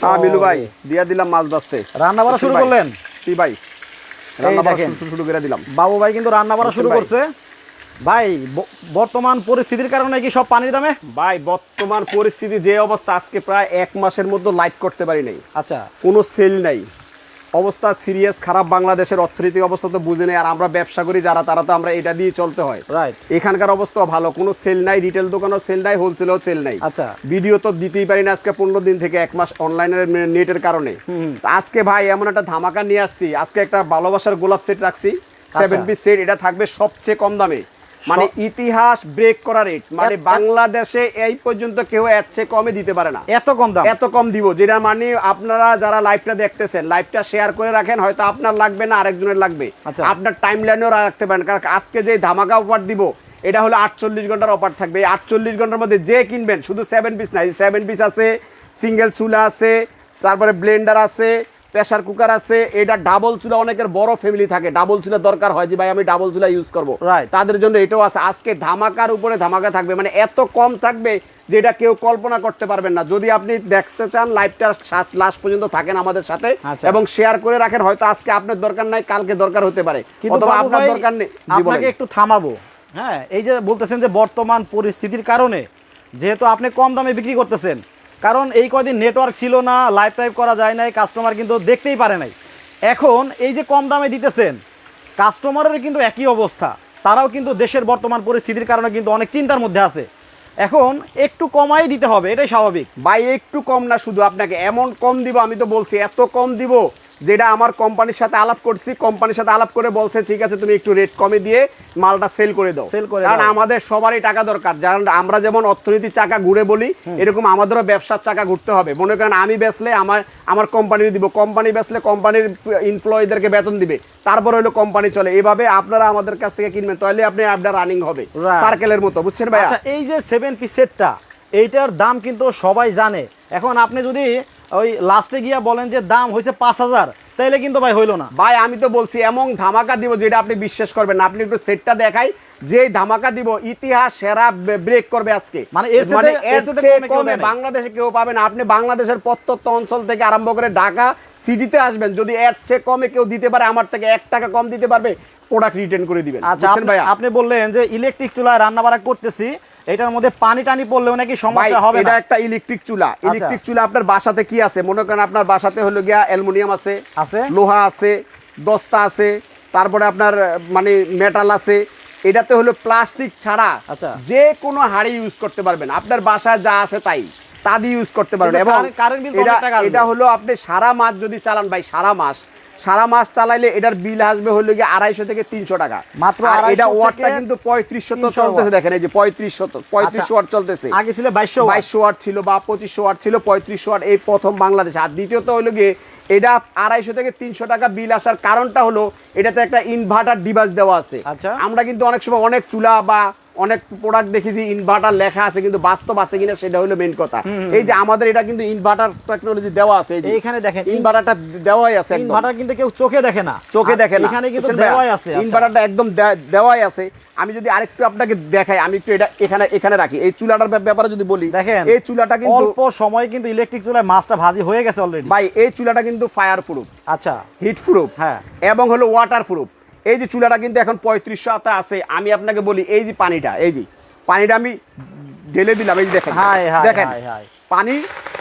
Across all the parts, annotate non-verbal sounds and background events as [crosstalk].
হ্যাঁ মিলু ভাই দিয়া দিলাম মাছ বাঁচতে। রান্না বাড়া শুরু করলেন? জি ভাই রান্না দেখেন। শুরু- শুরু করে দিলাম। বাবু ভাই কিন্তু রান্না বাড়া শুরু করছে। ভাই বর্তমান পরিস্থিতির কারণে কি সব পানির দামে? ভাই বর্তমান পরিস্থিতি যে অবস্থা আজকে প্রায় এক মাসের মধ্যে লাইট করতে পারি নাই। আচ্ছা। কোনো সেল নাই। অবস্থা সিরিয়াস খারাপ বাংলাদেশের অর্থনৈতিক অবস্থা তো বুঝে নেই আর আমরা ব্যবসা করি যারা তারা তো আমরা এটা দিয়ে চলতে হয়। রাইট এখানকার অবস্থা ভালো কোনো সেল নাই রিটেল দোকানও সেল নাই হোলসেলও সেল নাই। আচ্ছা। ভিডিও তো দিতেই পারি না আজকে পনেরো দিন থেকে এক মাস অনলাইনের নেটের কারণে। আজকে ভাই এমন একটা ধামাকা নিয়ে আসছি আজকে একটা ভালোবাসার গোলাপ সেট রাখছি সেভেন পিস সেট এটা থাকবে সবচেয়ে কম দামে। মানে ইতিহাস ব্রেক করা রেট মানে বাংলাদেশে এই পর্যন্ত কেউ এর চেয়ে কমে দিতে পারে না। এত কম দাম? এত কম দিব যেটা মানে আপনারা যারা লাইভটা দেখতেছেন লাইভটা শেয়ার করে রাখেন হয়তো আপনার লাগবে না আরেকজনের লাগবে। আচ্ছা। আপনার টাইম লাইনেও রাখতে পারেন কারণ আজকে যে ধামাকা অফার দিব এটা হলো আটচল্লিশ ঘণ্টার অফার থাকবে। এই আটচল্লিশ ঘণ্টার মধ্যে যে কিনবেন শুধু সেভেন পিস নাই সেভেন পিস আছে সিঙ্গেল চুলা আছে তারপরে ব্লেন্ডার আছে প্রেসার কুকার আছে এটা ডাবল চুলা অনেকের বড় ফ্যামিলি থাকে। ডাবল চুলা দরকার হয় যে ভাই আমি ডাবল চুলা ইউজ করব। তাদের জন্য এটাও আছে। আজকে ধামাকার উপরে ধামাকা থাকবে। মানে এত কম থাকবে যেটা কেউ কল্পনা করতে পারবেন না। যদি আপনি দেখতে চান লাইভটা লাস্ট পর্যন্ত থাকেন আমাদের সাথে আচ্ছা। এবং শেয়ার করে রাখেন হয়তো আজকে আপনার দরকার নাই কালকে দরকার হতে পারে। কিন্তু অথবা আপনার দরকার নেই। আপনাকে একটু থামাবো। হ্যাঁ এই যে বলতেছেন যে বর্তমান পরিস্থিতির কারণে যেহেতু আপনি কম দামে বিক্রি করতেছেন কারণ এই কদিন নেটওয়ার্ক ছিল না লাইভ টাইভ করা যায় নাই কাস্টমার কিন্তু দেখতেই পারে নাই। এখন এই যে কম দামে দিতেছেন কাস্টমারের কিন্তু একই অবস্থা। তারাও কিন্তু দেশের বর্তমান পরিস্থিতির কারণে কিন্তু অনেক চিন্তার মধ্যে আছে। এখন একটু কমাই দিতে হবে, এটাই স্বাভাবিক। বাই একটু কম না, শুধু আপনাকে এমন কম দিব, আমি তো বলছি, এত কম দিব। যেটা আমার কোম্পানির সাথে আলাপ করছি কোম্পানির সাথে আলাপ করে বলছে ঠিক আছে তুমি একটু রেট কমে দিয়ে মালটা সেল করে দাও। সেল করে কারণ আমাদের সবারই টাকা দরকার। কারণ আমরা যেমন অর্থনীতির চাকা ঘুরে বলি এরকম আমাদেরও ব্যবসার চাকা ঘুরতে হবে। মনে করেন আমি বেচলে আমার আমার কোম্পানি দিব। কোম্পানি বেচলে কোম্পানির এমপ্লয়ীদেরকে বেতন দিবে। তারপর হলো কোম্পানি চলে। এভাবে আপনারা আমাদের কাছ থেকে কিনবেন। তাহলে আপনি আপনার রানিং হবে। সার্কেলের মতো বুঝছেন ভাই আচ্ছা এই যে সেভেন পিস সেটটা এইটার দাম কিন্তু সবাই জানে। এখন আপনি যদি ওই লাস্টে গিয়া বলেন যে দাম হয়েছে পাঁচ হাজার তাইলে কিন্তু ভাই হইল না। ভাই আমি তো বলছি এমন ধামাকা দিব যেটা আপনি বিশ্বাস করবেন না। আপনি একটু সেটটা দেখাই যে ধামাকা দিব ইতিহাস সেরা ব্রেক করবে আজকে। মানে এর এর কমে নাই। বাংলাদেশে কেউ পাবে না। আপনি বাংলাদেশের প্রত্যন্ত অঞ্চল থেকে আরম্ভ করে ঢাকা সিটিতে আসবেন যদি এর চেয়ে কমে কেউ দিতে পারে আমার থেকে এক টাকা কম দিতে পারবে প্রোডাক্ট রিটার্ন করে দিবেন। আচ্ছা বুঝছেন আপনি- বললেন যে ইলেকট্রিক চুলায় রান্না বাড়া করতেছি। এটার মধ্যে পানি টানি পড়লেও নাকি সমস্যা হবে এটা একটা ইলেকট্রিক চুলা। ইলেকট্রিক চুলা আপনার বাসাতে কি আছে? মনে করেন আপনার বাসাতে হলো গিয়া অ্যালুমিনিয়াম আছে আছে। লোহা আছে দস্তা আছে তারপরে আপনার মানে মেটাল আছে। এটাতে হলো প্লাস্টিক ছাড়া আচ্ছা। যে কোনো হাড়ি ইউজ করতে পারবেন। আপনার বাসায় যা আছে তাই। তা দিয়ে ইউজ করতে পারবেন। এবং। এটা হলো আপনি সারা মাস যদি চালান ভাই সারা মাস। সারা মাস চালাইলে এটার বিল আসবে হলো গিয়ে আড়াইশো থেকে তিনশো টাকা মাত্র এটা ওয়াটটা কিন্তু পঁয়ত্রিশশো 300 চলতেছে। দেখেন এই যে পঁয়ত্রিশশো পঁয়ত্রিশশো আচ্ছা। ওয়াট চলতেছে আগে ছিল বাইশশো বাইশশো ওয়াট ছিল বা পঁচিশশো ওয়াট ছিল পঁয়ত্রিশশো ওয়াট এই প্রথম বাংলাদেশে আর দ্বিতীয়ত হলো গিয়ে এটা আড়াইশো থেকে তিনশো টাকা বিল আসার কারণটা হলো এটাতে একটা ইনভার্টার ডিভাইস দেওয়া আছে আচ্ছা। আমরা কিন্তু অনেক সময় অনেক চুলা বা অনেক প্রোডাক্ট দেখেছি ইনভার্টার লেখা আছে কিন্তু বাস্তব আছে কিনা সেটা হলো মেন কথা। এই যে আমাদের এটা কিন্তু ইনভার্টার টেকনোলজি দেওয়া আছে এইখানে দেখেন ইনভার্টারটা দেওয়াই আছে ইনভার্টার কিন্তু কেউ চোখে দেখে না। চোখে দেখে না। এখানে কিন্তু দেওয়াই আছে আচ্ছা। ইনভার্টারটা একদম দেওয়াই আছে। আমি যদি আরেকটু আপনাকে দেখাই আমি একটু এটা এখানে এখানে রাখি। এই চুলাটার ব্যাপারে যদি বলি দেখেন এই চুলাটা কিন্তু অল্প সময় কিন্তু ইলেকট্রিক চুলায় মাছটা ভাজি হয়ে গেছে অলরেডি ভাই এই চুলাটা কিন্তু ফায়ার প্রুফ আচ্ছা। হিট প্রুফ হ্যাঁ। এবং হলো ওয়াটার প্রুফ এই যে চুলাটা কিন্তু এখন পঁয়ত্রিশশো আতা আছে আমি আপনাকে বলি এই যে পানিটা এই যে পানিটা আমি ঢেলে দিলাম এই দেখেন দেখেন। পানি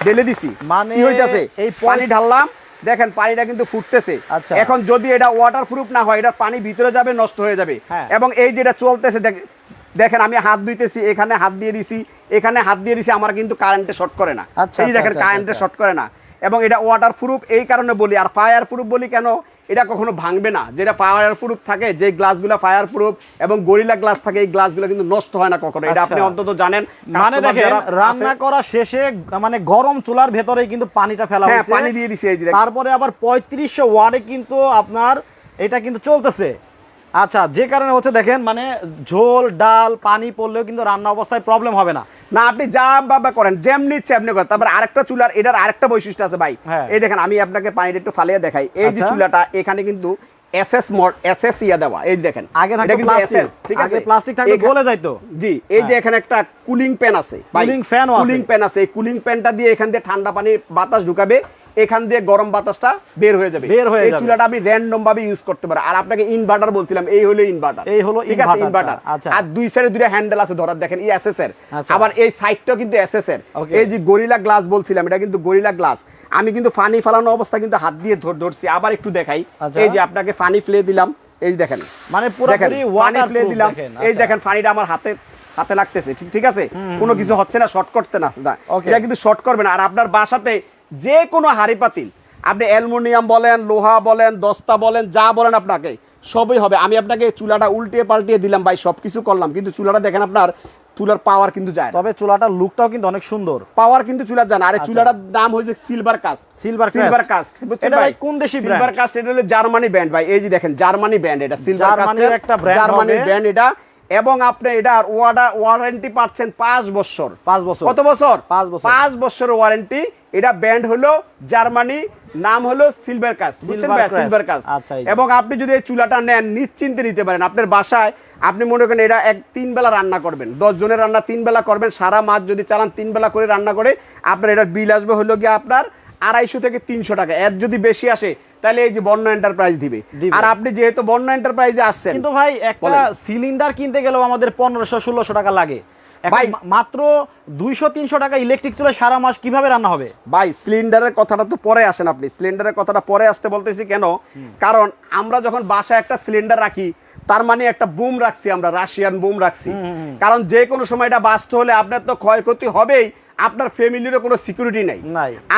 ঢেলে দিছি মানে কি হইতাছে এই পানি ঢাললাম দেখেন পানিটা কিন্তু ফুটতেছে আচ্ছা। এখন যদি এটা ওয়াটার প্রুফ না হয় এটা পানি ভিতরে যাবে নষ্ট হয়ে যাবে হ্যাঁ। এবং এই যেটা চলতেছে দেখ- দেখেন আমি হাত ধুইতেছি এখানে হাত দিয়ে দিছি এখানে হাত দিয়ে দিছি আমার কিন্তু কারেন্টে শর্ট করে না আচ্ছা, এই আচ্ছা, দেখেন কারেন্টে। শর্ট করে না এবং এটা ওয়াটার প্রুফ এই কারণে বলি আর ফায়ার প্রুফ বলি কেন এটা কখনো ভাঙবে না। যেটা ফায়ার প্রুফ থাকে যে গ্লাসগুলো ফায়ার প্রুফ এবং গরিলা গ্লাস থাকে এই গ্লাসগুলো কিন্তু নষ্ট হয় না কখনো। এটা আপনি আচ্ছা। অন্তত জানেন। মানে দেখেন রান্না করা শেষে মানে গরম চুলার ভেতরে কিন্তু পানিটা ফেলা হ্যাঁ হয়েছে। পানি দিয়ে দিছি এই যে তারপরে আবার পঁয়ত্রিশশো ওয়ার্ডে কিন্তু আপনার এটা কিন্তু চলতেছে। আচ্ছা যে কারণে হচ্ছে দেখেন মানে ঝোল ডাল পানি পড়লেও কিন্তু রান্না অবস্থায় প্রবলেম হবে না। না আপনি যা বাবা করেন যেমনি ইচ্ছে আপনি করেন তারপর আরেকটা চুলার এটার আরেকটা বৈশিষ্ট্য আছে ভাই হ্যাঁ। এই দেখেন আমি আপনাকে পানিটা একটু ফালিয়ে দেখাই এই যে আচ্ছা। চুলাটা এখানে কিন্তু এসএস মড এসএস ইয়া দেওয়া এই দেখেন আগে থাকতো প্লাস্টিক ঠিক আছে প্লাস্টিক থাকতো গলে যাইতো। জি এই যে হ্যাঁ। এখানে একটা কুলিং প্যান আছে কুলিং ফ্যান আছে। কুলিং প্যান আছে এই কুলিং প্যানটা দিয়ে এখান দিয়ে ঠান্ডা পানি বাতাস ঢুকাবে এখান দিয়ে গরম বাতাসটা বের হয়ে যাবে। বের হয়ে এই চুলাটা আপনি র্যান্ডম ভাবে ইউজ করতে পারেন আর আপনাকে ইনভার্টার বলছিলাম এই হলো ইনভার্টার এই হলো ঠিক আছে ইনভার্টার আচ্ছা। আর দুই সাইডে দুইটা হ্যান্ডেল আছে ধরার দেখেন এই এসএস এর আচ্ছা। আবার এই সাইডটাও কিন্তু এসএস এর এই যে গরিলা গ্লাস বলছিলাম এটা কিন্তু গরিলা গ্লাস আমি কিন্তু ফানি ফালানো অবস্থা কিন্তু হাত দিয়ে ধর- ধরছি। আবার একটু দেখাই। আচ্ছা। এই যে আপনাকে ফানি ফেলে দিলাম। এই দেখেন। মানে পুরোপুরি পানি ওয়াটার ফেলে দিলাম। এই। দেখেন পানিটা আমার হাতে হাতে লাগতেছে। ঠিক ঠিক আছে? কোনো কিছু হচ্ছে না শর্ট করতে না। না। এটা কিন্তু শর্ট করবে না। আর আপনার বাসাতে যে কোনো হাড়ি পাতিল। আপনি অ্যালুমিনিয়াম বলেন লোহা বলেন দস্তা বলেন যা বলেন আপনাকে সবই হবে। আমি আপনাকে চুলাটা উল্টিয়ে পাল্টিয়ে দিলাম ভাই সব কিছু করলাম কিন্তু চুলাটা দেখেন আপনার চুলার পাওয়ার কিন্তু যায় তবে চুলাটার লুকটাও কিন্তু অনেক সুন্দর। পাওয়ার কিন্তু চুলার যায় আরে চুলাটার দাম হয়েছে silver cast cast। Silver cast এটা ভাই কোন দেশি brand? সিলভার কাস্ট এটা হলো জার্মানি ব্র্যান্ড ভাই। এই যে দেখেন জার্মানি ব্র্যান্ড এটা সিলভার কাস্টের একটা brand জার্মানি ব্র্যান্ড এটা এবং আপনি এটার ওয়ারেন্টি পাচ্ছেন পাঁচ বছর। পাঁচ বছর। কত বছর? পাঁচ বছর। পাঁচ বছর ওয়ারেন্টি। এটা ব্যান্ড হলো জার্মানি নাম হলো সিলভার Crest। সিলভার কাস্ট আচ্ছা, এবং আপনি যদি এই চুলাটা নেন নিশ্চিন্তে নিতে পারেন। আপনার বাসায় আপনি মনে করেন এটা এক তিন বেলা রান্না করবেন। দশ জনের রান্না তিন বেলা করবেন। সারা মাছ যদি চালান তিন বেলা করে রান্না করে আপনার এটার বিল আসবে হলো গিয়ে আপনার আড়াইশো থেকে তিনশো টাকা। এর যদি বেশি আসে তাহলে এই যে বন্য এন্টারপ্রাইজ দিবে। আর আপনি যেহেতু বন্য এন্টারপ্রাইজে আসছেন কিন্তু ভাই একটা সিলিন্ডার কিনতে গেলেও আমাদের পনেরোশো ষোলোশো টাকা লাগে। ভাই- মাত্র দুইশো তিনশো টাকা ইলেকট্রিক চুলে সারা মাস কীভাবে রান্না হবে? ভাই সিলিন্ডারের কথাটা তো পরে আসেন আপনি। সিলিন্ডারের কথাটা পরে আসতে বলতেছি কেন? কারণ আমরা যখন বাসায় একটা সিলিন্ডার রাখি তার মানে একটা বুম রাখছি আমরা রাশিয়ান বুম রাখছি। কারণ যে কোনো সময় এটা বাস্ট হলে আপনার তো ক্ষয়ক্ষতি হবেই আপনার ফ্যামিলিরও কোনো সিকিউরিটি নাই।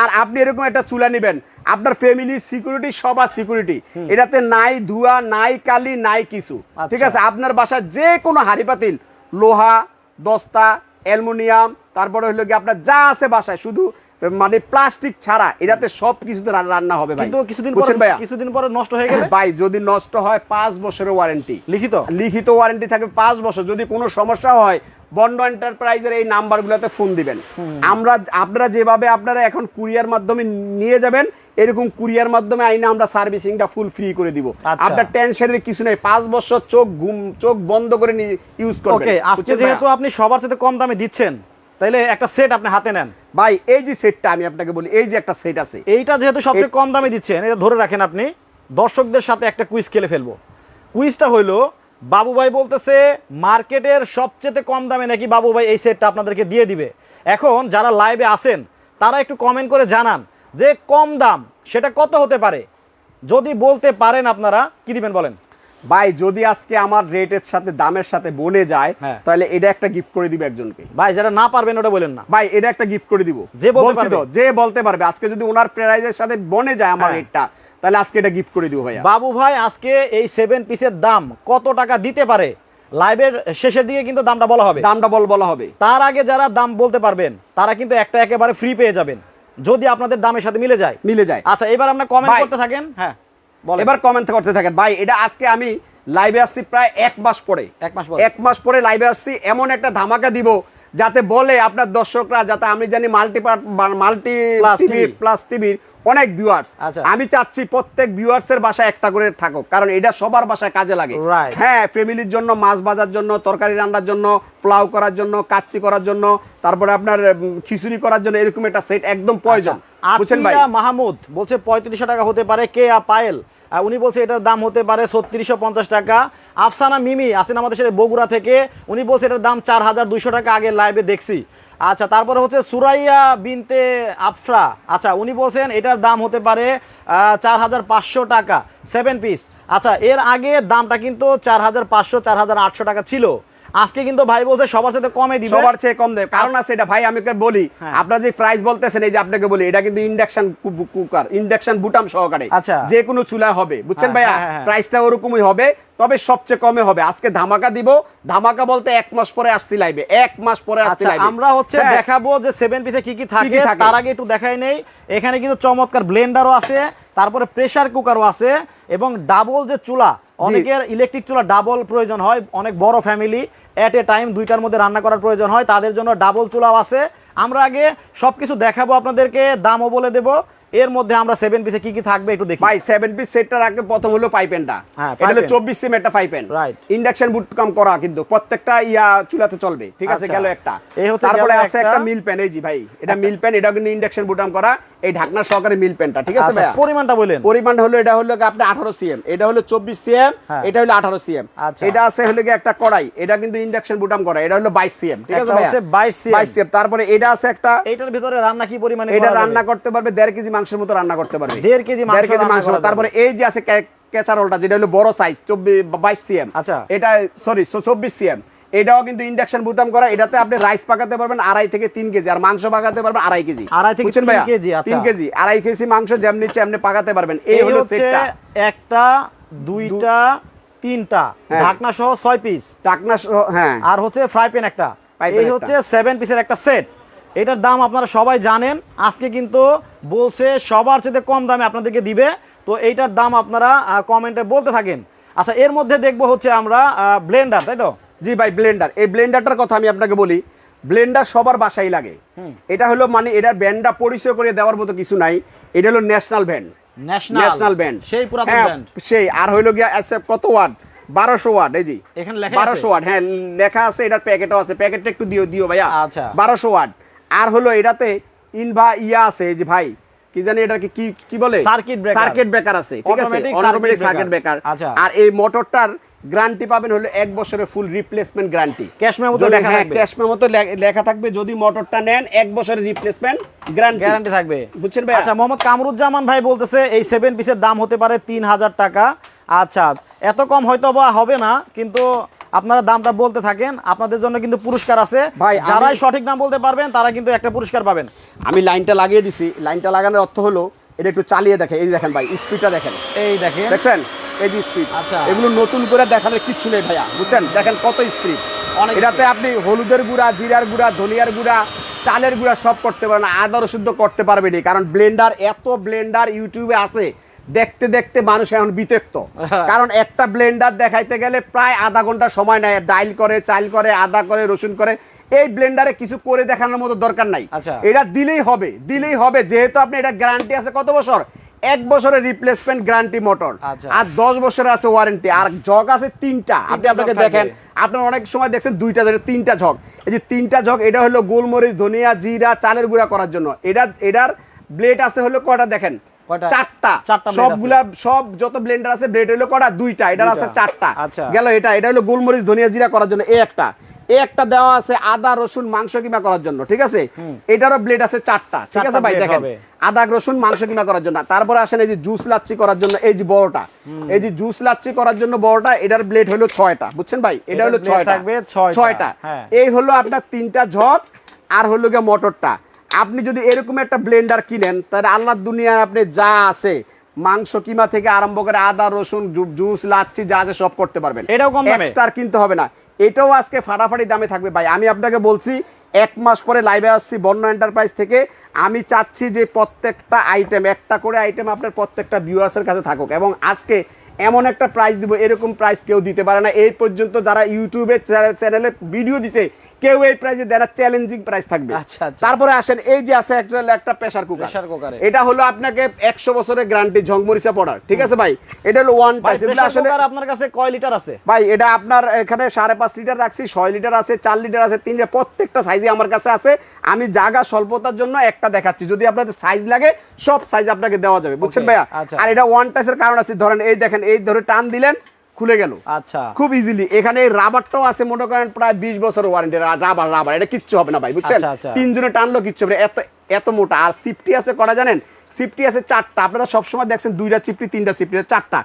আর আপনি এরকম একটা চুলা নেবেন আপনার ফ্যামিলি সিকিউরিটি সবার সিকিউরিটি এটাতে নাই ধোয়া নাই কালি নাই কিছু। ঠিক আচ্ছা। আছে? আপনার বাসায় যে কোনো হাড়ি পাতিল লোহা দস্তা অ্যালুমিনিয়াম তারপরে হলো কি আপনার যা আছে বাসায় শুধু মানে প্লাস্টিক ছাড়া এটাতে সব কিছুতে রান্না হবে ভাই। কিন্তু কিছুদিন পরে কিছুদিন পরে নষ্ট হয়ে গেলে? ভাই যদি নষ্ট হয় পাঁচ বছরের ওয়ারেন্টি। লিখিত? লিখিত ওয়ারেন্টি থাকবে পাঁচ বছর। যদি কোনো সমস্যা হয় বন্ড এন্টারপ্রাইজের এই নাম্বারগুলোতে ফোন দিবেন। আমরা আপনারা যেভাবে আপনারা এখন কুরিয়ার মাধ্যমে নিয়ে যাবেন এরকম কুরিয়ার মাধ্যমে আইনে আমরা সার্ভিসিংটা ফুল ফ্রি করে দিব। আচ্ছা। আপনার টেনশনের কিছু নেই। পাঁচ বছর চোখ ঘুম চোখ বন্ধ করে ইউজ করবেন। ওকে আজকে যেহেতু আপনি সবার সাথে কম দামে দিচ্ছেন তাইলে একটা সেট আপনি হাতে নেন। ভাই এই যে সেটটা আমি আপনাকে বলি এই যে একটা সেট আছে। এইটা যেহেতু সবচেয়ে কম দামে দিচ্ছেন এটা ধরে রাখেন আপনি দর্শকদের সাথে একটা কুইজ খেলে ফেলব। কুইজটা হইল বাবু ভাই বলতেছে মার্কেটের সবচেয়ে কম দামে নাকি বাবু ভাই এই সেটটা আপনাদেরকে দিয়ে দিবে? এখন যারা লাইভে আসেন তারা একটু কমেন্ট করে জানান যে কম দাম সেটা কত হতে পারে? যদি বলতে পারেন আপনারা কি দিবেন বলেন? ভাই যদি আজকে আমার রেটের সাথে দামের সাথে বনে যায় হ্যাঁ। তাহলে এটা একটা গিফট করে দিবে একজনকে। ভাই যারা না পারবেন ওটা বলেন না। ভাই এটা একটা গিফট করে দিব। যে বলছি তো, যে বলতে পারবে। আজকে যদি ওনার প্রাইজের সাথে বনে যায় আমার হ্যাঁ। রেটটা তাহলে আজকে এটা গিফট করে দিব ভাইয়া। বাবু ভাই আজকে এই সেভেন পিসের দাম কত টাকা দিতে পারে? লাইভের শেষের দিকে কিন্তু দামটা বলা হবে। দামটা বল বলা হবে। তার আগে যারা দাম বলতে পারবেন তারা কিন্তু একটা একেবারে ফ্রি পেয়ে যাবেন। যদি আপনাদের দামের সাথে মিলে যায়। মিলে যায়। আচ্ছা এবার আপনার কমেন্ট করতে থাকেন। হ্যাঁ। এবার কমেন্ট করতে থাকেন। ভাই এটা আজকে আমি লাইভে আসছি প্রায় এক মাস পরে। এক মাস পরে। এক মাস পরে লাইভে আসছি। এমন একটা ধামাকা দিব যাতে বলে আপনার দর্শকরা যাতে আমি জানি মাল্টি মাল্টি টিভি প্লাস টিভির অনেক ভিউয়ার্স আচ্ছা। আমি চাচ্ছি প্রত্যেক ভিউয়ার্স এর বাসায় একটা করে থাকুক কারণ এটা সবার বাসায় কাজে লাগে. হ্যাঁ ফ্যামিলির জন্য মাছ ভাজার জন্য তরকারি রান্নার জন্য পোলাও করার জন্য কাচ্চি করার জন্য তারপরে আপনার খিচুড়ি করার জন্য এরকম একটা সেট একদম প্রয়োজন। ভাই? মাহমুদ বলছে পঁয়ত্রিশশো টাকা হতে পারে কে আ পায়েল। উনি বলছে এটার দাম হতে পারে ছত্রিশশো পঞ্চাশ টাকা। আফসানা মিমি আছেন আমাদের সাথে বগুড়া থেকে। উনি বলছে এটার দাম চার হাজার দুইশো টাকা আগে লাইভে দেখছি। আচ্ছা তারপরে হচ্ছে সুরাইয়া বিনতে আফরা। আচ্ছা উনি বলছেন এটার দাম হতে পারে চার হাজার পাঁচশো টাকা সেভেন পিস আচ্ছা এর আগে দামটা কিন্তু চার হাজার পাঁচশো চার হাজার আটশো টাকা ছিল। আজকে কিন্তু ভাই বলছে সবার সাথে কমে দিবে। সবার চেয়ে কম দেয় কারণ আছে এটা ভাই আমি বলি হ্যাঁ। আপনার যে প্রাইস বলতেছেন এই যে আপনাকে বলি এটা কিন্তু ইন্ডাকশন কুকার ইন্ডাকশন বুটাম সহকারে। আচ্ছা। যে কোনো চুলা হবে বুঝছেন হ্যাঁ, ভাইয়া? হ্যাঁ, হ্যাঁ। প্রাইসটা ওরকমই হবে তবে সবচেয়ে কমে হবে। আজকে ধামাকা দিব ধামাকা বলতে এক মাস পরে আসছি লাইভে এক মাস পরে আসছি আচ্ছা লাইভে আমরা হচ্ছে দেখাবো যে সেভেন পিসে কি কি থাকে কি থাকে? তার আগে একটু দেখাই নেই। এখানে কিন্তু চমৎকার ব্লেন্ডারও আছে তারপরে প্রেসার কুকারও আছে এবং ডাবল যে চুলা অনেকের ইলেকট্রিক চুলা ডাবল প্রয়োজন হয় অনেক বড় ফ্যামিলি এট এ টাইম দুইটার মধ্যে রান্না করার প্রয়োজন হয় তাদের জন্য ডাবল চুলাও আছে। আমরা আগে সব কিছু দেখাবো আপনাদেরকে দামও বলে দেব। এর মধ্যে আমরা সেভেন পিসে কি কি থাকবে একটু দেখি। ভাই সেভেন পিস সেটটা রাখবে প্রথম হলো পাইপেনটা হ্যাঁ, এটা হলো চব্বিশ সিম একটা পাইপেন Right. ইন্ডাকশন বুট কাম করা কিন্তু প্রত্যেকটা ইয়া চুলাতে চলবে ঠিক আছে আচ্ছা। গেল একটা। এই হচ্ছে তারপরে আছে একটা। মিল প্যান এই জি ভাই এটা মিল প্যান এটা কিন্তু ইন্ডাকশন বুটাম করা। এই ঢাকনা সহকারে মিল প্যানটা ঠিক আছে আচ্ছা, ভাইয়া? পরিমাণটা বললেন পরিমাণ হলো এটা হলো আপনার আঠারো সিএম এটা হলো চব্বিশ সিএম হ্যাঁ। এটা হলো আঠারো সিএম। আচ্ছা। এটা আছে হলো গিয়ে একটা কড়াই এটা কিন্তু ইন্ডাকশন বুটাম করা এটা হলো বাইশ সিএম ঠিক আছে ভাইয়া? হচ্ছে 22 CM বাইশ সিএম তারপরে এটা আছে একটা এইটার ভিতরে রান্না কি পরিমাণে এটা রান্না করতে পারবে দেড় কেজি মাংসের মতো রান্না করতে পারবে। দেড় কেজি মাংস দেড় কেজি মাংস তারপরে এই যে আছে কে- কেচারোলটা যেটা হলো বড় সাইজ চব্বিশ বাইশ সিএম। আচ্ছা। এটা সরি চব্বিশ সিএম। এটাও কিন্তু ইন্ডাকশন বুতাম করা। এটাতে আপনি রাইস পাকাতে পারবেন আড়াই থেকে তিন কেজি আর মাংস পাকাতে পারবেন আড়াই কেজি। আড়াই থেকে কেজি, আচ্ছা। তিন কেজি আড়াই কেজি মাংস যেমনি ইচ্ছে এমনি পাকাতে পারবেন। এই হলো হচ্ছে সেটটা একটা দুইটা তিনটা হ্যাঁ। ঢাকনা সহ ছয় পিস টাকনা সহ- হ্যাঁ। আর হচ্ছে ফ্রাই প্যান একটা। এই হচ্ছে সেভেন পিসের একটা সেট এটার দাম আপনারা সবাই জানেন। আজকে কিন্তু বলছে সবার চেয়ে কম দামে আপনাদেরকে দিবে। তো এইটার দাম আপনারা কমেন্টে বলতে থাকেন। আচ্ছা এর মধ্যে দেখব হচ্ছে আমরা ব্লেন্ডার তাই তো? জি ভাই ব্লেন্ডার এই ব্লেন্ডারটার কথা আমি আপনাকে বলি ব্লেন্ডার সবার বাসায় লাগে। এটা হলো মানে এটার ব্যান্ডটা পরিচয় করে দেওয়ার মতো কিছু নাই এটা হলো ন্যাশনাল ব্যান্ড ন্যাশনাল ব্যান্ড সেই পুরাতন ব্যান্ড সেই। আর হইল গিয়া কত ওয়াট? বারোশো ওয়াট এই জি এখানে লেখা বারোশো ওয়াট হ্যাঁ লেখা আছে এটার প্যাকেটও আছে। প্যাকেটটা একটু দিও দিও ভাইয়া। আচ্ছা। বারোশো ওয়াট। আর হলো এটাতে ইনভা ইয়া আছে যে ভাই কি জানি এটা কি কি বলে? Circuit breaker। সার্কিট ব্রেকার আছে ঠিক আছে? অটোমেটিক সার্কিট ব্রেকার আচ্ছা। আর এই মোটরটার গ্যারান্টি পাবেন হলো এক বছরের ফুল রিপ্লেসমেন্ট গ্যারান্টি ক্যাশ মেমোতে লেখা থাকবে। ক্যাশ মেমোতে লেখা থাকবে যদি মোটরটা নেন এক বছরের রিপ্লেসমেন্ট গ্যারান্টি গ্যারান্টি থাকবে। বুঝছেন ভাই আচ্ছা মোহাম্মদ কামরুজ্জামান ভাই বলতেছে এই সেভেন পিসের দাম হতে পারে তিন হাজার টাকা। আচ্ছা এত কম হয়তো বা হবে না কিন্তু আপনারা দামটা বলতে থাকেন। আপনাদের জন্য কিন্তু পুরস্কার আছে। ভাই, যারাই সঠিক দাম বলতে পারবেন তারা কিন্তু একটা পুরস্কার পাবেন। আমি লাইনটা লাগিয়ে দিছি। লাইনটা লাগানোর অর্থ হলো এটা একটু চালিয়ে দেখে এই দেখেন ভাই স্পিডটা দেখেন। এই দেখেন। দেখছেন? এই যে স্পিড। আচ্ছা। এগুলো নতুন করে দেখানোর কিচ্ছু নেই ভাইয়া বুঝছেন? দেখেন কত স্পিড। এটাতে আপনি হলুদের গুঁড়া জিরার গুঁড়া ধনিয়ার গুঁড়া চালের গুঁড়া সব করতে পারেন আদা রসুদ্ধ করতে পারবে নি কারণ ব্লেন্ডার এত ব্লেন্ডার ইউটিউবে আছে দেখতে দেখতে মানুষ এখন বিতক্ত। [laughs] কারণ একটা ব্লেন্ডার দেখাইতে গেলে প্রায় আধা ঘণ্টা সময় নেয় ডাইল করে চাল করে আদা করে রসুন করে এই ব্লেন্ডারে কিছু করে দেখানোর মতো দরকার নাই। আচ্ছা। এটা দিলেই হবে দিলেই হবে যেহেতু আপনি এটা গ্যারান্টি আছে কত বছর? এক বছরের রিপ্লেসমেন্ট গ্যারান্টি মোটর। আর দশ বছরের আছে ওয়ারেন্টি আর জগ আছে তিনটা। আপনি আপনাকে দেখেন আপনার অনেক সময় দেখছেন দুইটা ধরে তিনটা ঝক এই যে তিনটা ঝক এটা হলো গোলমরিচ ধনিয়া জিরা চালের গুঁড়া করার জন্য। এটা এটার ব্লেড আছে হলো কয়টা দেখেন? চারটা। সবগুলা সব যত ব্লেন্ডার আছে ব্লেড হলো কটা দুইটা। এটার আছে চারটা। আচ্ছা। গেল এটা এটা হলো গোলমরিচ ধনিয়া জিরা করার জন্য। এই একটা। এই একটা দেওয়া আছে আদা রসুন মাংস কিমা করার জন্য ঠিক আছে? এটারও ব্লেড আছে চারটা ঠিক আছে ভাই? দেখেন আদা রসুন মাংস কিমা করার জন্য। তারপরে আসেন এই যে জুস লাচ্ছি করার জন্য এই যে বড়টা। এই যে জুস লাচ্ছি করার জন্য বড়টা এটার ব্লেড হলো ছয়টা বুঝছেন ভাই? এটা হলো ছয়টা। থাকবে ছয়টা, হ্যাঁ। এই হলো আপনার তিনটা ঝক আর হলো গিয়ে মোটরটা। আপনি যদি এরকম একটা ব্লেন্ডার কিনেন তাহলে আল্লাহর দুনিয়ায় আপনি যা আছে মাংস কিমা থেকে আরম্ভ করে আদা রসুন জুস লাচ্ছি যা আছে সব করতে পারবেন। এটাও কম দামে? এক্সট্রা আর কিনতে হবে না। এটাও আজকে ফাটাফাটি দামে থাকবে। ভাই, আমি আপনাকে বলছি, এক মাস পরে লাইভে আসছি বন্য এন্টারপ্রাইজ থেকে। আমি চাচ্ছি যে প্রত্যেকটা আইটেম একটা করে আইটেম আপনার প্রত্যেকটা ভিউয়ার্সের কাছে থাকুক এবং আজকে এমন একটা প্রাইস দিব, এরকম প্রাইস কেউ দিতে পারে না। এই পর্যন্ত যারা ইউটিউবে চ্যানেলে ভিডিও দিছে কেউ এই প্রাইসে দেয় না চ্যালেঞ্জিং প্রাইস থাকবে। আচ্ছা, আচ্ছা। তারপরে আসেন এই যে আছে actual একটা প্রেসার কুকার cooker এ। এটা হলো আপনাকে একশো বছরের গ্যারান্টি ঝংমরিচা পড়ার ঠিক আছে ভাই? এটা হলো ওয়ান এগুলো pressure আসলে আপনার কাছে কয় লিটার আছে? ভাই এটা আপনার এখানে সাড়ে পাঁচ লিটার রাখছি ছয় লিটার আছে চার লিটার আছে তিন লিটার প্রত্যেকটা সাইজে আমার কাছে আছে। আমি জায়গা স্বল্পতার জন্য একটা দেখাচ্ছি। যদি আপনাদের সাইজ লাগে সব সাইজ আপনাকে দেওয়া যাবে। বুঝছেন ভাইয়া? আচ্ছা। আর এটা ওয়ান টাইসের কারণ আছে ধরেন এই দেখেন এই ধরে টান দিলেন খুলে গেল। আচ্ছা। খুব ইজিলি এখানে রাবারটাও আছে মনে করেন প্রায় বিশ বছর ওয়ারেন্টি রাবার রাবার এটা কিচ্ছু হবে না ভাই বুঝছেন? আচ্ছা, আচ্ছা। তিনজনে টানলো কিচ্ছু হবে এত এত মোটা। আর সিফটি আছে করা জানেন? সিফটি আছে চারটা। আপনারা সবসময় দেখছেন দুইটা চিপটি তিনটা সিফটি চারটা।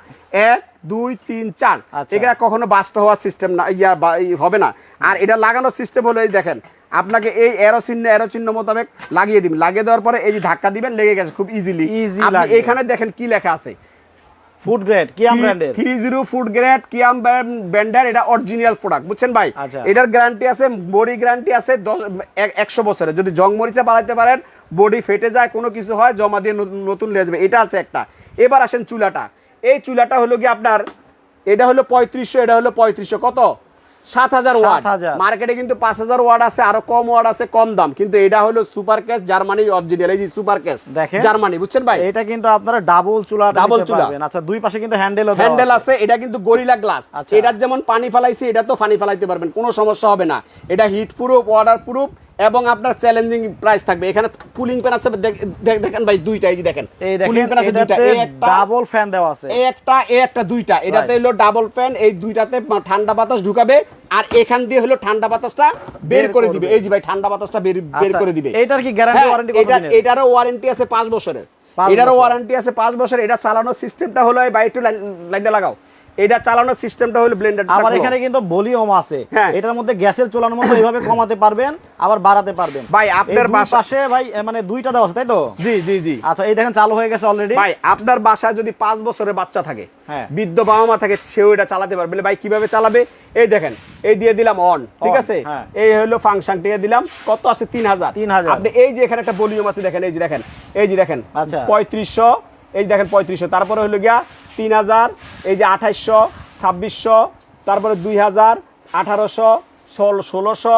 এক দুই তিন চার। আচ্ছা। এটা কখনো বাস্ট হওয়ার সিস্টেম না ইয়া হবে না। আর এটা লাগানোর সিস্টেম হলো এই দেখেন আপনাকে এই এরো চিহ্ন এরো চিহ্ন মোতাবেক লাগিয়ে দিবেন। লাগিয়ে দেওয়ার পরে এই যে ধাক্কা দিবেন লেগে গেছে খুব ইজিলি আপনি এখানে দেখেন কি লেখা আছে? ফুড গ্রেড কিয়াম ব্র্যান্ডের থ্রি জিরো ফুড গ্রেড কিয়াম ব্র্যান্ডের এটা অরিজিনাল প্রোডাক্ট বুঝছেন ভাই? আচ্ছা। এটার গ্যারান্টি আছে বডি গ্যারান্টি আছে দশ- এক- একশো বছরের। যদি জং মরিচা বাড়াইতে পারেন বডি ফেটে যায় কোনো কিছু হয় জমা দিয়ে নতুন- লেজবে এটা আছে একটা। এবার আসেন চুলাটা। এই চুলাটা হলো কি আপনার এটা হলো পঁয়ত্রিশশো এটা হলো পঁয়ত্রিশশো কত? সাত হাজার ওয়াট। মার্কেটে কিন্তু পাঁচ হাজার ওয়াট আছে আরও কম ওয়াট আছে কম দাম। কিন্তু এটা হলো সুপার ক্যাশ জার্মানি অরিজিনাল এই যে সুপার ক্যাশ দেখেন। জার্মানি বুঝছেন ভাই? এটা কিন্তু আপনারা ডাবল চুলা ডাবল চুলা। আচ্ছা দুই পাশে কিন্তু হ্যান্ডেল হ্যান্ডেল আছে। এটা কিন্তু গরিলা গ্লাস। আচ্ছা। এটার যেমন পানি ফেলাইছি এটা তো পানি ফেলাইতে পারবেন কোনো সমস্যা হবে না। এটা হিট প্রুফ ওয়াটার প্রুফ এবং আপনার চ্যালেঞ্জিং প্রাইস থাকবে। এখানে কুলিং ফ্যান আছে দেখ- দেখ- দেখেন ভাই দুইটা এই যে দেখেন। কুলিং ফ্যান আছে দুইটা। এই একটা ডাবল ফ্যান দেওয়া আছে। এই একটা এই একটা দুইটা। এটাতে হলো ডাবল ফ্যান এই দুইটাতে ঠান্ডা বাতাস ঢুকাবে আর এখান দিয়ে হলো ঠান্ডা বাতাসটা বের করে দিবে। এই যে ভাই ঠান্ডা বাতাসটা বের বের আচ্ছা, করে দিবে। এটার কি গ্যারান্টি ওয়ারেন্টি কত এটা- দিনের? এটারও ওয়ারেন্টি আছে পাঁচ বছরের। পাঁচ এটারও ওয়ারেন্টি আছে পাঁচ বছর এটা চালানোর সিস্টেমটা হলো এই বাইটু লাইনটা লাগাও। এটা চালানোর সিস্টেমটা হলো ব্লেন্ডার আবার এখানে কিন্তু ভলিউম আছে। হ্যাঁ। এটার মধ্যে গ্যাসের চুলার মতো এইভাবে কমাতে পারবেন আবার বাড়াতে পারবেন। ভাই, আপনার পাশে ভাই মানে দুইটা দেওয়া আছে তাই তো? জি জি জি। আচ্ছা এই দেখেন চালু হয়ে গেছে অলরেডি ভাই আপনার বাসায় যদি পাঁচ বছরের বাচ্চা থাকে হ্যাঁ। বৃদ্ধ বাবা মা থাকে সেও এটা চালাতে পারবে। ভাই কীভাবে চালাবে? এই দেখেন এই দিয়ে দিলাম অন ঠিক আছে? হ্যাঁ। এই হলো ফাংশন দিয়ে দিলাম কত আছে? তিন হাজার। 3000 আপনি এই যে এখানে একটা ভলিউম আছে দেখেন এই যে দেখেন এই যে দেখেন আচ্ছা। পঁয়ত্রিশশো এই দেখেন পঁয়ত্রিশশো। তারপরে হলো গিয়া তিন হাজার এই যে আঠাইশশো ছাব্বিশশো তারপরে দুই হাজার আঠারোশো ষোলো ষোলোশো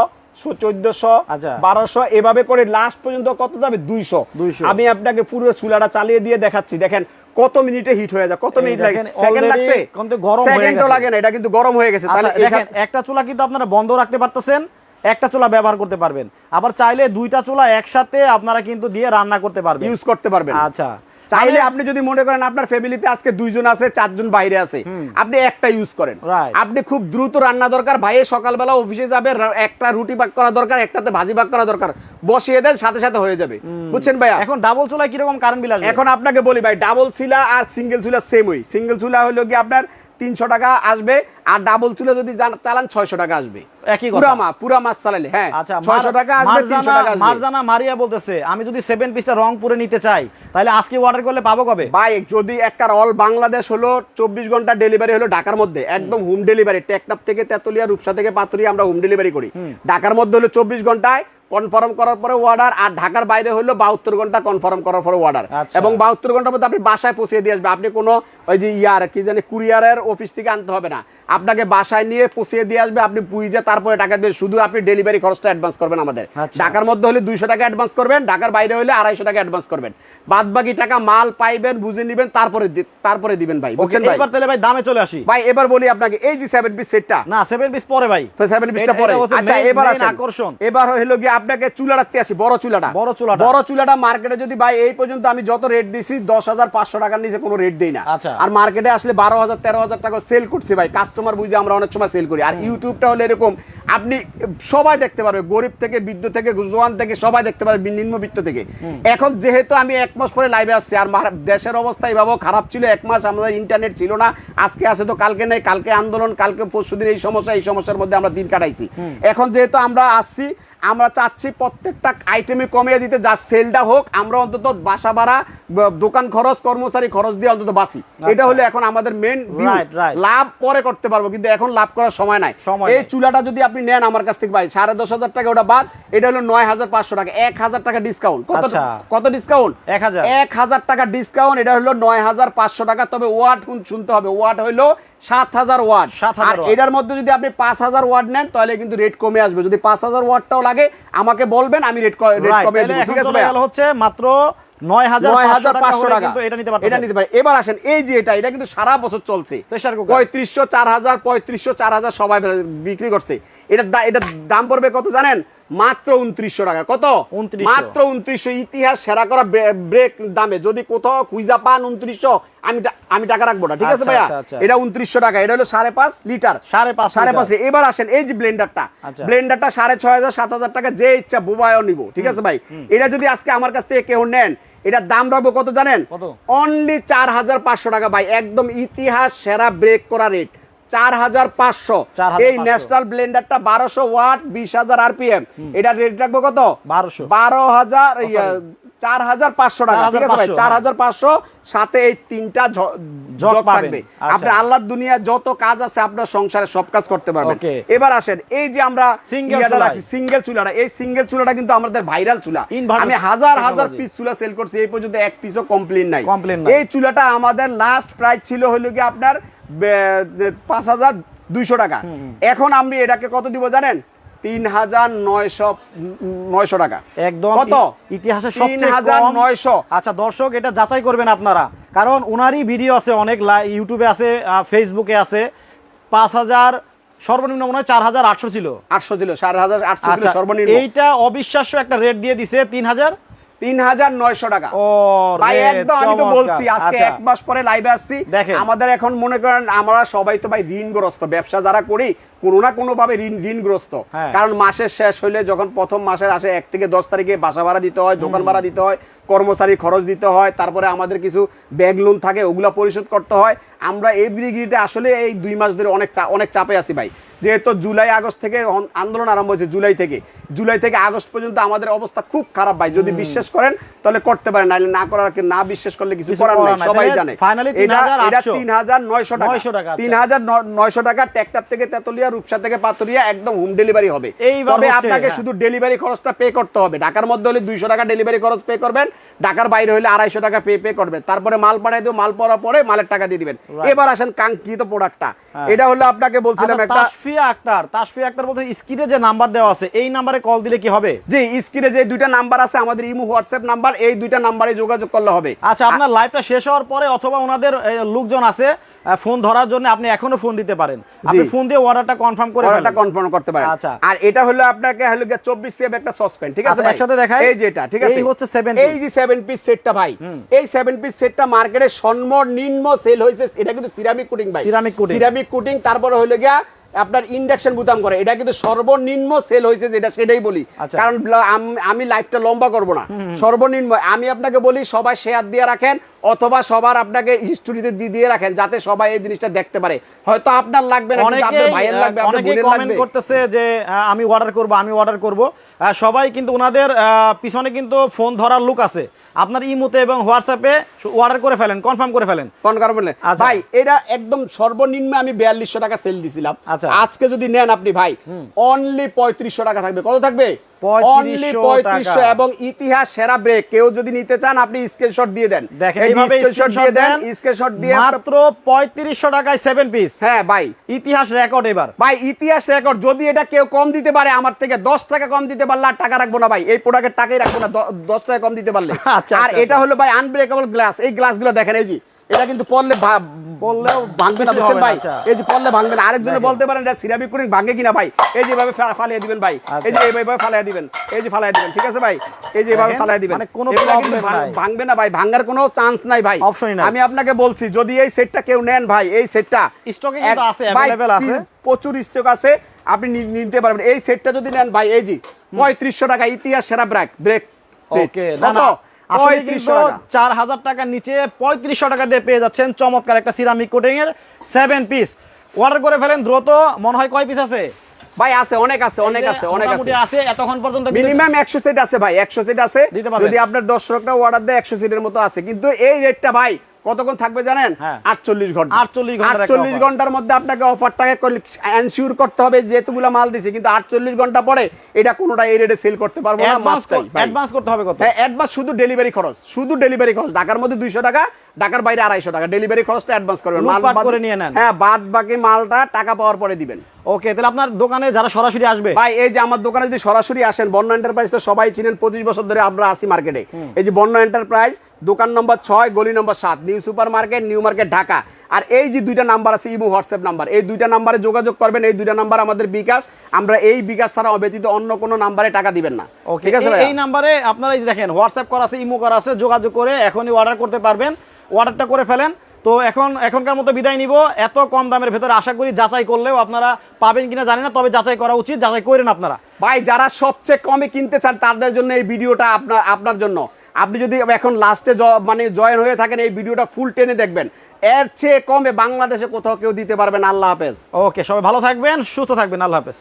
চোদ্দশো আচ্ছা। বারোশো এভাবে করে লাস্ট পর্যন্ত কত যাবে? দুইশো। 200 আমি আপনাকে পুরো চুলাটা চালিয়ে দিয়ে দেখাচ্ছি। দেখেন কত মিনিটে হিট হয়ে যায় কত মিনিট লাগে? সেকেন্ড লাগছে? কিন্তু গরম সেকেন্ডও লাগে না এটা কিন্তু গরম হয়ে গেছে। আচ্ছা তাহলে দেখেন একটা চুলা কিন্তু আপনারা বন্ধ রাখতে পারতেছেন একটা চুলা ব্যবহার করতে পারবেন। আবার চাইলে দুইটা চুলা একসাথে আপনারা কিন্তু দিয়ে রান্না করতে পারবেন। ইউজ করতে পারবেন। আচ্ছা। চাইলে মানে- আপনি যদি মনে করেন আপনার ফ্যামিলিতে আজকে দুইজন আছে চারজন বাইরে আছে আপনি একটা ইউজ করেন। আপনি খুব দ্রুত রান্না দরকার ভাইয়ে সকালবেলা অফিসে যাবে একটা রুটি পাক করা দরকার একটাতে ভাজি পাক করা দরকার বসিয়ে দেন সাথে সাথে হয়ে যাবে। বুঝছেন ভাইয়া? এখন ডাবল চুলা কীরকম কারেন্ট বিল আসবে? এখন আপনাকে বলি ভাই ডাবল চুলা আর সিঙ্গেল চুলা সেম ওই। সিঙ্গেল চুলা হলো কি আপনার তিনশো টাকা আসবে আর ডাবল চুলা যদি চালান ছয়শো টাকা আসবে। একই। পুরা পুরা মাছ চালালে হ্যাঁ আচ্ছা ছয়শো টাকা আসবে তিনশো মারজানা টাকা মারজানা মারিয়া বলতেছে আমি যদি 7 পিসটা রংপুরে নিতে চাই তাহলে আজকে অর্ডার করলে পাবো কবে? ভাই যদি একবার অল বাংলাদেশ হলো চব্বিশ ঘণ্টা ডেলিভারি হলো ঢাকার মধ্যে একদম হোম ডেলিভারি টেকনাপ থেকে তেতুলিয়া রূপসা থেকে পাতুরিয়া আমরা হোম ডেলিভারি করি। ঢাকার মধ্যে হলো চব্বিশ ঘন্টায় কনফার্ম করার পরে অর্ডার আর ঢাকার বাইরে হলো বাহাত্তর ঘণ্টা কনফার্ম করার পরে অর্ডার আচ্ছা। এবং বাহাত্তর ঘণ্টার মধ্যে আপনি বাসায় পৌঁছে দিয়ে আসবে আপনি কোনো ওই যে ইয়ার কি জানি কুরিয়ারের অফিস থেকে আনতে হবে না। আপনাকে বাসায় নিয়ে পৌঁছে দিয়ে আসবে আপনি বুঝে তারপরে টাকা দেবেন শুধু আপনি ডেলিভারি খরচটা অ্যাডভান্স করবেন আমাদের। আচ্ছা। ঢাকার মধ্যে হলে দুইশো টাকা অ্যাডভান্স করবেন ঢাকার বাইরে হলে আড়াইশো টাকা অ্যাডভান্স করবেন। বাদ বাকি টাকা মাল পাইবেন বুঝে নিবেন তারপরে তারপরে দিবেন ভাই বুঝছেন ভাই? এবার তাহলে ভাই দামে চলে আসি। ভাই এবার বলি আপনাকে এই যে সেভেন পিস সেটটা না সেভেন পিস পরে ভাই। সেভেন পিসটা পরে। আচ্ছা এবার আসেন। আকর্ষণ। এবার হলো গিয়ে আপনাকে চুলা রাখতে আসি বড় চুলাটা। বড় চুলাটা। বড় চুলাটা মার্কেটে যদি ভাই এই পর্যন্ত আমি যত রেট দিছি দশ হাজার পাঁচশো টাকার নিচে কোনো রেট দেই না। আচ্ছা। আর মার্কেটে আসলে বারো হাজার তেরো হাজার টাকা সেল করছি ভাই। কাস্টমার বুঝে আমরা অনেক সময় সেল করি। আর ইউটিউবটা হলো এরকম আপনি সবাই দেখতে পারবে গরিব থেকে বৃদ্ধ থেকে জোয়ান থেকে সবাই দেখতে পারবে নিম্নবিত্ত থেকে। এখন যেহেতু আমি এক মাস পরে লাইভে আসছি আর দেশের অবস্থা এভাবেও খারাপ ছিল এক মাস আমাদের ইন্টারনেট ছিল না আজকে আছে তো কালকে নেই কালকে আন্দোলন কালকে পরশুদিন এই সমস্যা এই সমস্যার মধ্যে আমরা দিন কাটাইছি। এখন যেহেতু আমরা আসছি আমরা চাচ্ছি প্রত্যেকটা আইটেমে কমিয়ে দিতে যা সেলটা হোক আমরা অন্তত বাসা ভাড়া দোকান খরচ কর্মচারী খরচ দিয়ে অন্তত বাঁচি। এটা হলো এখন আমাদের মেন. লাভ পরে করতে পারব কিন্তু এখন লাভ করার সময় নাই। এই চুলাটা যদি আপনি নেন আমার কাছ থেকে ভাই সাড়ে দশ হাজার টাকা ওটা বাদ এটা হলো নয় হাজার পাঁচশো টাকা এক হাজার টাকা ডিসকাউন্ট কত আচ্ছা। কত ডিসকাউন্ট এক হাজার। এক হাজার টাকা ডিসকাউন্ট এটা হলো নয় হাজার পাঁচশো টাকা। তবে ওয়াট শুনতে হবে? ওয়াট হলো সাত হাজার ওয়াট। 7,000 আর এটার মধ্যে যদি আপনি পাঁচ হাজার ওয়াট নেন তাহলে কিন্তু রেট কমে আসবে। যদি পাঁচ হাজার ওয়াটটাও লাগে আমাকে বলবেন আমি রেট রেট কমে ঠিক আছে হচ্ছে মাত্র এটা এটা এবার আসেন এই যে এটা এটা কিন্তু সারা বছর চলছে। পঁয়ত্রিশশো চার হাজার পঁয়ত্রিশশো চার হাজার সবাই বিক্রি করছে। এটার এটার দাম পড়বে কত জানেন? মাত্র উনত্রিশশো টাকা। কত? মাত্র উনত্রিশশো। ইতিহাস সেরা করা ব্রেক দামে। যদি কোথাও খুঁজা পান উনত্রিশশো আমি আমি টাকা রাখব না। ঠিক আছে আচ্ছা, ভাইয়া? আচ্ছা, আচ্ছা। এটা উনত্রিশশো টাকা। এটা হলো সাড়ে পাঁচ লিটার। সাড়ে পাঁচ সাড়ে পাঁচ লিটার। এবার আসেন এই যে ব্লেন্ডারটা। ব্লেন্ডারটা সাড়ে ছয় হাজার সাত হাজার টাকা যে ইচ্ছা বুবায়ও নিব। ঠিক আছে ভাই? এটা যদি আজকে আমার কাছ থেকে কেউ নেন এটার দাম রাখব কত জানেন? অনলি চার হাজার পাঁচশো টাকা ভাই। একদম ইতিহাস সেরা ব্রেক করা রেট চার হাজার পাঁচশো এই ন্যাশনাল ব্লেন্ডারটা বারোশো ওয়াট বিশ হাজার আরপিএম। এটা রেট রাখব কত? 1200 বারো হাজার চার হাজার পাঁচশো টাকা ঠিক আছে ভাই? চার হ্যাঁ। হাজার পাঁচশো সাথে এই তিনটা জগ জগ থাকবে। আচ্ছা। আপনি আল্লাহর দুনিয়া যত কাজ আছে আপনার সংসারে সব কাজ করতে পারবেন। এবার আসেন এই যে আমরা ইয়াটা সিঙ্গেল চুলাটা। এই সিঙ্গেল চুলাটা কিন্তু আমাদের ভাইরাল চুলা। আমি হাজার হাজার পিস চুলা সেল করছি এই পর্যন্ত এক পিসও কমপ্লেন নাই। এই চুলাটা আমাদের লাস্ট প্রাইস ছিল হলো কি আপনার পাঁচ হাজার দুইশো টাকা। এখন আমি এটাকে কত দিব জানেন? তিন হাজার নয়শো নয়শো টাকা। একদম কত? ইতিহাসে সবচেয়ে কম ৩,৯০০ আচ্ছা দর্শক এটা যাচাই করবেন আপনারা। কারণ উনারই ভিডিও আছে অনেক ইউটিউবে আছে ফেসবুকে আছে। পাঁচ হাজার সর্বনিম্ন মনে হয় চার হাজার আটশো ছিল। আটশো ছিল সাড়ে হাজার আটশো আচ্ছা সর্বনিম্ন। এইটা অবিশ্বাস্য একটা রেট দিয়ে দিছে তিন হাজার তিন হাজার নয়শো টাকা। ভাই একদম আমি তো বলছি আজকে আচ্ছা। এক মাস পরে লাইভে আসছি। আমাদের এখন মনে করেন আমরা সবাই তো ভাই ঋণগ্রস্ত। ব্যবসা যারা করি কোনো না কোনো ভাবে ঋণ ঋণগ্রস্ত। হ্যাঁ। কারণ মাসের শেষ হইলে যখন প্রথম মাসের আসে এক থেকে দশ তারিখে বাসা ভাড়া দিতে হয় দোকান ভাড়া দিতে হয় কর্মচারী খরচ দিতে হয় তারপরে আমাদের কিছু ব্যাগ লোন থাকে ওগুলা পরিশোধ করতে হয়। আমরা এভরি গিরিতে আসলে এই দুই মাস ধরে অনেক অনেক চাপে আছি ভাই। যেহেতু জুলাই আগস্ট থেকে আন্দোলন আরম্ভ হয়েছে জুলাই থেকে। জুলাই থেকে আগস্ট পর্যন্ত আমাদের অবস্থা খুব খারাপ ভাই। যদি বিশ্বাস করেন তাহলে করতে পারেন। নাহলে না করার কি- না বিশ্বাস করলে কিছু করার নাই। সবাই জানে। এটা তিন হাজার নয়শো টাকা। 900 আচ্ছা। তিন হাজার নয়শো টাকা টেকটাপ থেকে তেতুলিয়া রূপসা থেকে পাতুরিয়া একদম হোম ডেলিভারি হবে। তবে আপনাকে হ্যাঁ। শুধু ডেলিভারি খরচটা পে করতে হবে। ঢাকার মধ্যে হলে দুইশো টাকা ডেলিভারি খরচ পে করবেন। ঢাকার বাইরে হলে আড়াইশো টাকা পে পে করবেন তারপরে মাল পাঠাই দেবো মাল পড়ার পরে মালের টাকা দিয়ে দিবেন। এবার আসেন কাঙ্ক্ষিত প্রোডাক্টটা হ্যাঁ। এটা হলো আপনাকে বলছিলাম আচ্ছা, একটা তাসফিয়া আক্তার তাসফিয়া আক্তার বলতে স্ক্রিনে যে নাম্বার দেওয়া আছে এই নাম্বারে কল দিলে কি হবে? জি স্ক্রিনে যে দুইটা নাম্বার আছে আমাদের ইমো হোয়াটসঅ্যাপ নাম্বার এই দুইটা নাম্বারে যোগাযোগ করলে হবে। আচ্ছা আপনার লাইভটা শেষ হওয়ার পরে অথবা ওনাদের লোকজন আছে ফোন ধরার জন্য আপনি এখনও ফোন দিতে পারেন। আপনি ফোন দিয়ে অর্ডারটা কনফার্ম করে অর্ডারটা কনফার্ম করতে পারেন। আচ্ছা। আর এটা হলো আপনাকে হলো গিয়ে 24 সেভ একটা সসপ্যান ঠিক আছে আচ্ছা, একসাথে দেখাই। এই যে এটা ঠিক আছে? এই হচ্ছে 7 এই যে 7 পিস সেটটা ভাই এই 7 পিস সেটটা মার্কেটে সর্বনিম্ন সেল হয়েছে। এটা কিন্তু সিরামিক কোটিং ভাই। সিরামিক কোটিং সিরামিক কোটিং তারপরে হলো গিয়া আপনার ইন্ডাকশন বুতাম করে। এটা কিন্তু সর্বনিম্ন সেল হয়েছে যেটা সেটাই বলি। আচ্ছা। কারণ আমি লাইফটা লম্বা করব না। সর্বনিম্ন আমি আপনাকে বলি সবাই শেয়ার দিয়ে রাখেন অথবা সবার আপনাকে হিস্টোরিতে দিয়ে দিয়ে রাখেন যাতে সবাই এই জিনিসটা দেখতে পারে। হয়তো আপনার লাগবে না আপনার ভাইয়ের লাগবে আপনার বোনের কমেন্ট লাগবে। করতেছে যে আমি অর্ডার করব আমি অর্ডার করব। সবাই কিন্তু ওনাদের পিছনে কিন্তু ফোন ধরার লোক আছে। আপনার ইমোতে এবং হোয়াটসঅ্যাপে অর্ডার করে ফেলেন কনফার্ম করে ফেলেন। কোন কারণ বললেন আচ্ছা। ভাই এটা একদম সর্বনিম্ন আমি বিয়াল্লিশশো টাকা সেল দিছিলাম। আচ্ছা। আজকে যদি নেন আপনি ভাই অনলি পঁয়ত্রিশশো টাকা থাকবে। কত থাকবে? অনলি পঁয়ত্রিশশো। এবং ইতিহাস সেরা ব্রেক কেউ যদি নিতে চান আপনি স্ক্রিনশট দিয়ে দেন। screenshot দিয়ে দেন স্ক্রিনশট দিয়ে মাত্র পঁয়ত্রিশশো টাকায় সেভেন পিস হ্যাঁ ভাই। ইতিহাস রেকর্ড এবার। ভাই ইতিহাস রেকর্ড যদি এটা কেউ কম দিতে পারে আমার থেকে দশ টাকা কম দিতে পারলে আর টাকা রাখব না ভাই। এই প্রোডাক্টের টাকাই রাখব না দশ টাকা কম দিতে পারলে। [laughs] আচ্ছা, আর আচ্ছা, এটা হলো ভাই আনব্রেকেবল গ্লাস এই গ্লাসগুলো দেখেন এই যে এটা কিন্তু পড়লে পড়লেও ভাঙবে না বুঝছেন ভাই? আচ্ছা। এই যে পড়লে ভাঙবে না। আরেকজনে বলতে পারেন এটা সিরামিক কোটিং ভাঙে কিনা ভাই? এই যে এভাবে ফা- ফালিয়ে দিবেন ভাই। এই যে আচ্ছা। এইভাবে ফালিয়ে দিবেন। এই যে ফালিয়ে দিবেন ঠিক আছে ভাই? এই যে এভাবে দেখেন, ফালিয়ে দিবেন। মানে কোনো ভাঙ- নাই। ভাঙবে না ভাই ভাঙার কোনো চান্স নাই ভাই। Option-ই নাই। আমি আপনাকে বলছি যদি এই সেটটা কেউ নেন ভাই এই সেটটা Stock-এ কিন্তু আছে, available আছে। প্রচুর স্টক আছে আপনি নিতে পারবেন। এই সেটটা যদি নেন ভাই এই যে পঁয়ত্রিশশো টাকা ইতিহাস সেরা ব্রেক ব্রেক ওকে না না। চার হাজার টাকার নিচে পঁয়ত্রিশশো টাকা দিয়ে পেয়ে যাচ্ছেন চমৎকার একটা সিরামিক কোটিং এর সেভেন পিস অর্ডার করে ফেলেন দ্রুত মনে হয় কয় পিস আছে? ভাই আছে অনেক আছে অনেক আছে অনেক আছে। আছে এতক্ষণ পর্যন্ত মিনিমাম একশো সেট আছে ভাই একশো সেট আছে। যদি আপনার দর্শকরা অর্ডার দেয় একশো সেটের মতো আছে। কিন্তু এই রেটটা ভাই কতক্ষণ থাকবে জানেন? হ্যাঁ। আটচল্লিশ ঘণ্টা। আটচল্লিশ আটচল্লিশ। ঘণ্টার মধ্যে আপনাকে অফারটাকে এনশিওর করতে হবে যেহেতুগুলো মাল দিছে কিন্তু আটচল্লিশ ঘণ্টা পরে এটা কোনোটা এই রেটে সেল করতে পারব না অ্যাডভান্স করতে হবে কত অ্যাডভান্স শুধু ডেলিভারি খরচ শুধু ডেলিভারি খরচ। ঢাকার মধ্যে দুইশো টাকা ঢাকার বাইরে আড়াইশো টাকা। ডেলিভারি খরচটা অ্যাডভান্স করবেন মাল করে নিয়ে নেন। হ্যাঁ বাদ বাকি মালটা টাকা পাওয়ার পরে দিবেন। ওকে তাহলে আপনার দোকানে যারা সরাসরি আসবে? ভাই এই যে আমার দোকানে যদি সরাসরি আসেন বন্য এন্টারপ্রাইজ তো সবাই চিনেন পঁচিশ বছর ধরে আমরা আসি মার্কেটে এই যে বন্য এন্টারপ্রাইজ দোকান নম্বর ছয় গলি নম্বর সাত New Super Market New Market Dhaka আর এই যে দুইটা নাম্বার আছে ইমো হোয়াটসঅ্যাপ নাম্বার এই দুইটা নাম্বারে যোগাযোগ করবেন এই দুইটা নাম্বার আমাদের বিকাশ। আমরা এই বিকাশ ছাড়া অব্যতীত অন্য কোনো নাম্বারে টাকা দিবেন না। ঠিক আছে এই- নাম্বারে আপনারা এই দেখেন হোয়াটসঅ্যাপ করা আছে ইমো করা আছে যোগাযোগ করে এখনই অর্ডার করতে পারবেন। অর্ডারটা করে ফেলেন। তো এখন এখনকার মতো বিদায় নিব। এত কম দামের ভেতরে আশা করি যাচাই করলেও আপনারা পাবেন কিনা জানি না তবে যাচাই করা উচিত যাচাই করেন আপনারা। ভাই যারা সবচেয়ে কমে কিনতে চান তাদের জন্য এই ভিডিওটা আপনার আপনার জন্য। আপনি যদি এখন লাস্টে মানে জয়েন হয়ে থাকেন এই ভিডিওটা ফুল টেনে দেখবেন। এর চেয়ে কমে বাংলাদেশে কোথাও কেউ দিতে পারবেন আল্লাহ হাফেজ। ওকে সবাই ভালো থাকবেন সুস্থ থাকবেন। আল্লাহ হাফেজ।